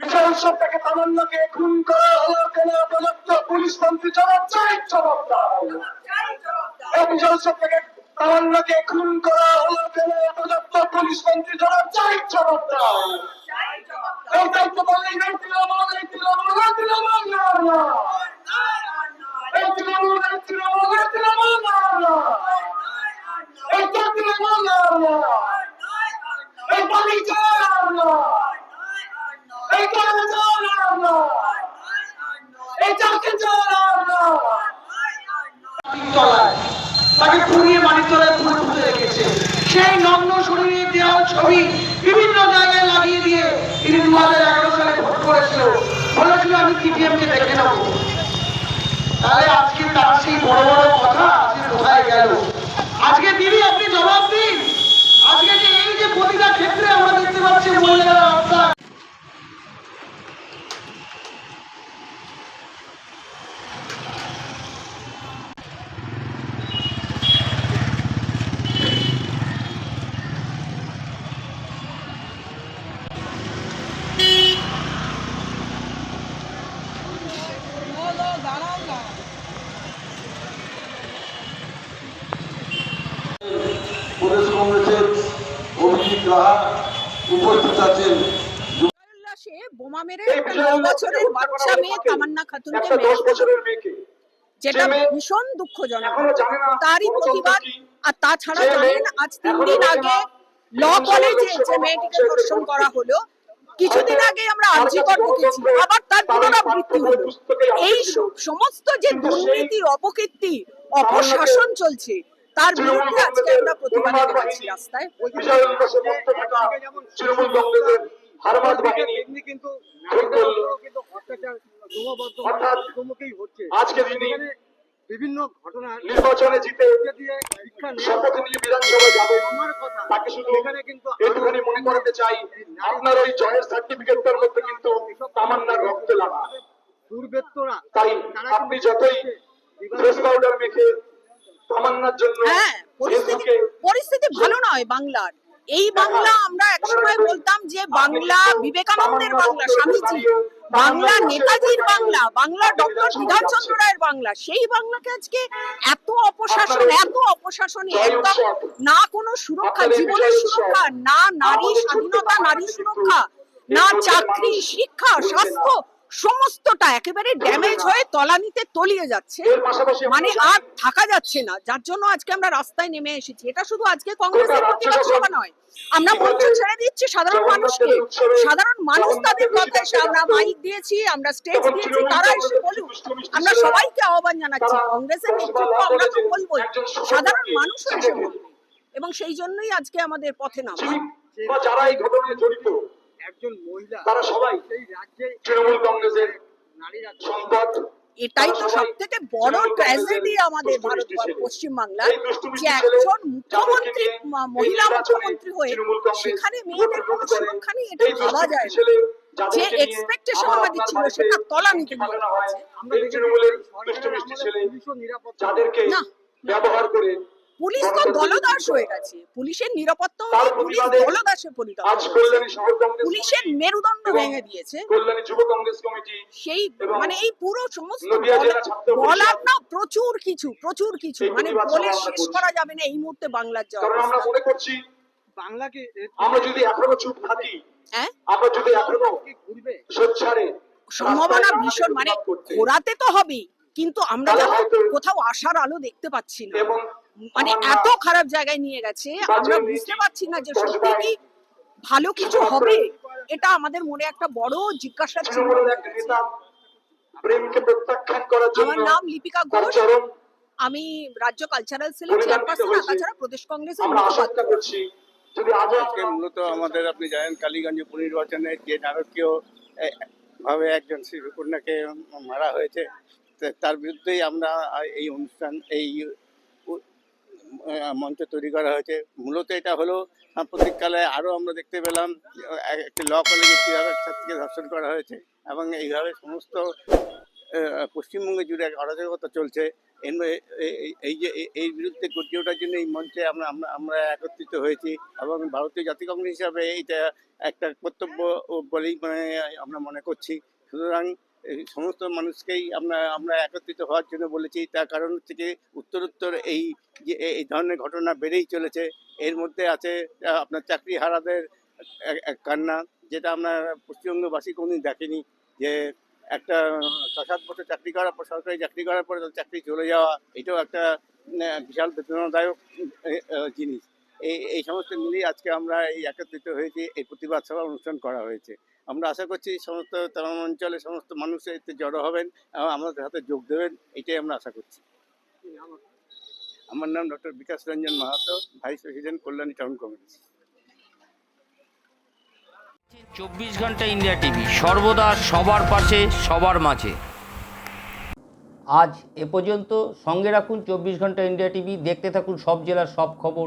বিশাল সত্তাকে তামান্নাকে খুন করা হলো কেন পর্যাপ্ত পুলিশ মন্ত্রী জবাব চাই, জবাব দাও বিশাল সত্তাকে তামান্নাকে খুন করা হলো কেন পর্যাপ্ত পুলিশ মন্ত্রী জবাব চাই, জবাব দাও এই দায়িত্ব বললেই নাই, তৃণমূল এই তৃণমূল তৃণমূল। এই তৃণমূল এই তৃণমূল তৃণমূল। এই তৃণমূল। এই পানি তাকে পুড়িয়ে মাটির তলায় পুরো পুঁতে রেখেছে। সেই নগ্ন শরীরে দেওয়া ছবি বিভিন্ন জায়গায় লাগিয়ে দিয়ে তিনি দু হাজার এগারো সালে ভোট করেছিল। বলেছিল, আমি সিপিএম কে দেখে নেব। তাহলে আজকে তার সেই বড় বড় কথা, আজকে কোথায় গেল? আজকে দিদি আপনি জবাব দিন আজকে যে এই যে প্রতিটা ক্ষেত্রে আমরা দেখতে পাচ্ছি মহিলারা আপনার প্রদেশ কংগ্রেসের অভিজিৎ উপস্থিত আছেন। বোমা মেরে বছরের বাচ্চা মেয়ে তামান্না খাতুনকে মেরে দশ বছরের মেয়েকে যেটা ভীষণ দুঃখজনক। এখনও জানে না তারই প্রতিবাদ আর তাছাড়া জানেন আজ তিন দিন আগে ল কলেজে যে মেয়েটিকে ধর্ষণ করা হলো। কিছুদিন আগে আমরা আর্জিকর দেখেছি আবার তার পুনরাবৃত্তি হলো। এই সমস্ত যে দুর্নীতির অপকীর্তি অপশাসন চলছে তার বিরুদ্ধে আজকে আমরা প্রতিবাদ রাস্তায়। তৃণমূল কংগ্রেসের বাহিনী কিন্তু আজকে যিনি বিভিন্ন ঘটনা নির্বাচনে জিতে দিয়ে শিক্ষা নেই শপথ নিয়ে বিধানসভায় যাবে। তাকে শুধু এখানে কিন্তু একটুখানি মনে করাতে চাই। আপনার ওই জয়ের সার্টিফিকেটটার মধ্যে কিন্তু তামান্নার রক্ত লাগা দুর্বৃত্তরা তাই আপনি যতই পাউডার মেখে তামান্নার জন্য হ্যাঁ পরিস্থিতি পরিস্থিতি ভালো নয় বাংলার। এই বাংলা আমরা একসময় বলতাম যে বাংলা বিবেকানন্দের বাংলা স্বামীজি। বাংলা নেতাজির বাংলা বাংলা ডক্টর বিধানচন্দ্র রায়ের বাংলা। সেই বাংলাকে আজকে এত অপশাসন এত অপশাসনে একদম না কোনো সুরক্ষা জীবনের সুরক্ষা না নারী স্বাধীনতা নারী সুরক্ষা না চাকরি শিক্ষা স্বাস্থ্য সমস্তটা একেবারে ড্যামেজ হয়ে তলানিতে তলিয়ে যাচ্ছে। মানে আর থাকা যাচ্ছে না। যার জন্য আজকে আমরা রাস্তায় নেমে এসেছি। এটা শুধু আজকে কংগ্রেসের প্রতিবাদ সভা নয়। আমরা মঞ্চ ছেড়ে দিচ্ছি সাধারণ মানুষকে। সাধারণ মানুষ তাদের কথা এসে আমরা মাইক দিয়েছি আমরা স্টেজ দিয়েছি তারা এসে বলুক। আমরা সবাইকে আহ্বান জানাচ্ছি। কংগ্রেসের নেতৃত্ব আমরা তো বলবোই। সাধারণ মানুষও এসে বলবে। এবং সেই জন্যই আজকে আমাদের পথে নামা। বা যারা এই ঘটনায় জড়িত একজন মহিলা তারা সবাই সেই রাজ্যে তৃণমূল কংগ্রেসের সম্পদ এটাই তো সব থেকে বড় ট্র্যাজেডি আমাদের ভারত পশ্চিম বাংলার যে একজন মুখ্যমন্ত্রী মহিলা মুখ্যমন্ত্রী হয়ে সেখানে মেয়েদের কোনো সুরক্ষা নেই এটা ভাবা যায় না যে expectation আমাদের ছিল সেটা তলানিতে নিয়ে গেছে। আমরা তৃণমূলের মিষ্টি ছেলে যাদেরকে ব্যবহার করে পুলিশ তো দলদাস হয়ে গেছে। পুলিশের নিরাপত্তা পুলিশ দলদাসে পরিণত আজ কল্যাণী শহর কংগ্রেস পুলিশের মেরুদণ্ড ভেঙে দিয়েছে। কল্যাণী যুব কংগ্রেস কমিটি সেই মানে এই পুরো সমস্ত বলার না প্রচুর কিছু প্রচুর কিছু। মানে বলে শেষ করা যাবে না এই মুহূর্তে বাংলার যা কারণ আমরা মনে করছি বাংলাকে আমরা যদি এখনও চুপ থাকি হ্যাঁ? আমরা যদি এখনও ঘুরবে। সম্ভাবনা ভীষণ মানে ঘোরাতে তো হবেই কিন্তু আমরা যেন কোথাও আশার আলো দেখতে পাচ্ছি না। এবং মানে এত খারাপ জায়গায় নিয়ে গেছে আমরা বুঝতে পারছি না যে সত্যি কি ভালো কিছু হবে? এটা আমাদের মনে একটা বড় জিজ্ঞাসা ছিল। আমার নাম লিপিকা তার ঘোষ। আমি রাজ্য কালচারাল সেলের চেয়ারপারসন তাছাড়া প্রদেশ কংগ্রেসের মুখপাত্র। মূলত আমাদের আপনি জানেন কালীগঞ্জ পুনর্বাচনে যে নারকীয় ভাবে একজন শিশুকন্যাকে মারা হয়েছে তার বিরুদ্ধেই আমরা এই অনুষ্ঠান এই মঞ্চ তৈরি করা হয়েছে। মূলত এটা হলো সাম্প্রতিককালে আরও আমরা দেখতে পেলাম এক- একটি ল কলেজে কীভাবে ছাত্রীকে ধর্ষণ করা হয়েছে এবং এইভাবে সমস্ত পশ্চিমবঙ্গে জুড়ে এক অরাজকতা চলছে। এই যে এই বিরুদ্ধে গর্জে ওঠার জন্য এই মঞ্চে আমরা আমরা আমরা একত্রিত হয়েছি এবং ভারতীয় জাতীয় কংগ্রেস হিসাবে এটা একটা কর্তব্য বলেই মানে আমরা মনে করছি। সুতরাং এই সমস্ত মানুষকেই আমরা আমরা একত্রিত হওয়ার জন্য বলেছি। তার কারণ যে, উত্তরোত্তর এই যে এই ধরনের ঘটনা বেড়েই চলেছে। এর মধ্যে আছে আপনার চাকরি হারাদের এক- কান্না, যেটা আমরা পশ্চিমবঙ্গবাসী কোনোদিন দেখেনি। যে একটা ছ সাত বছর চাকরি করার পর, সরকারি চাকরি করার পরে চাকরি চলে যাওয়া, এটাও একটা বিশাল বেদনাদায়ক জিনিস। এই এই সমস্ত মিলিয়ে আজকে আমরা এই একত্রিত হয়েছি এই প্রতিবাদ সভা অনুষ্ঠান করা হয়েছে। আমরা আশা করছি সমস্ত তামাম অঞ্চলে সমস্ত মানুষ এতে জড়ো হবেন এবং আমাদের হাতে যোগ দেবেন এটাই আমরা আশা করছি। আমার নাম doctor Bikash Ranjan Mahato vice president Kalyani town committee চব্বিশ ঘণ্টা ইন্ডিয়া টিভি সর্বদা সবার পাশে সবার মাঝে। আজ এ পর্যন্ত সঙ্গে রাখুন চব্বিশ ঘণ্টা ইন্ডিয়া টিভি দেখতে থাকুন সব জেলার সব খবর।